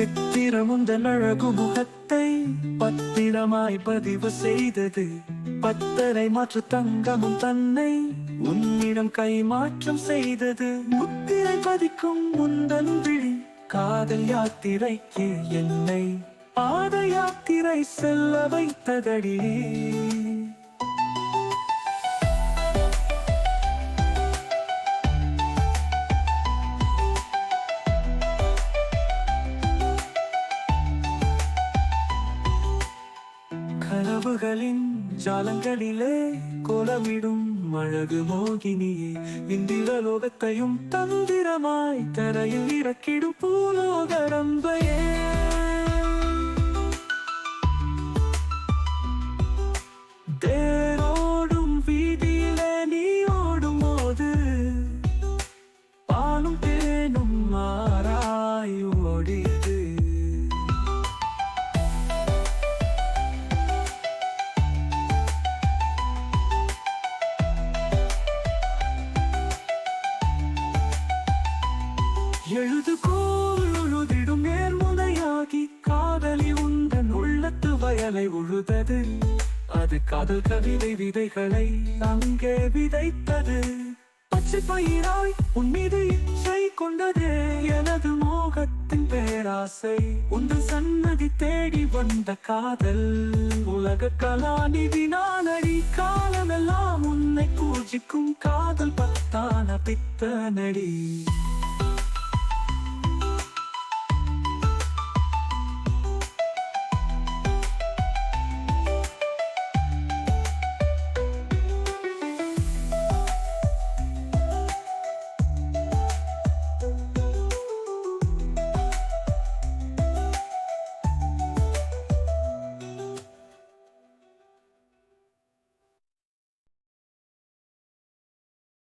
சித்திரமுந்தன் அழகு முகத்தை பத்திரமாய் பதிவு செய்தது. பத்தரை மாற்று தங்கமும் தன்னை உன்னிடம் கைமாற்றம் செய்தது. முத்திரை பதிக்கும் முந்தன் விழி காதல் யாத்திரைக்கு என்னை. பாத யாத்திரை செல்ல வைத்ததடி. கனவுகளின் ஜாலங்களிலே கோலமிடும் அழகு மோகினியே இந்திரலோகத்தையும் தந்திரமாய் தரையில் இறக்கிடும் பூலோகரம். எழுதுகோல் உழுதிடும் நேர்முனையாகி காதலி உந்தன் உள்ளத்து வயலை உழுதது. அது காதல் கவிதை விதைகளை அங்கே விதைத்தது. பச்சை பயிராய் உன் மீது இச்சை கொண்டதே எனது மோகத்தின் பேராசை. உந்தன் சன்னதி தேடி வந்த காதல் உலக கலாநிதி நானடி. காலமெல்லாம் உன்னை பூஜிக்கும் காதல் பத்தான பித்தனடி. நடி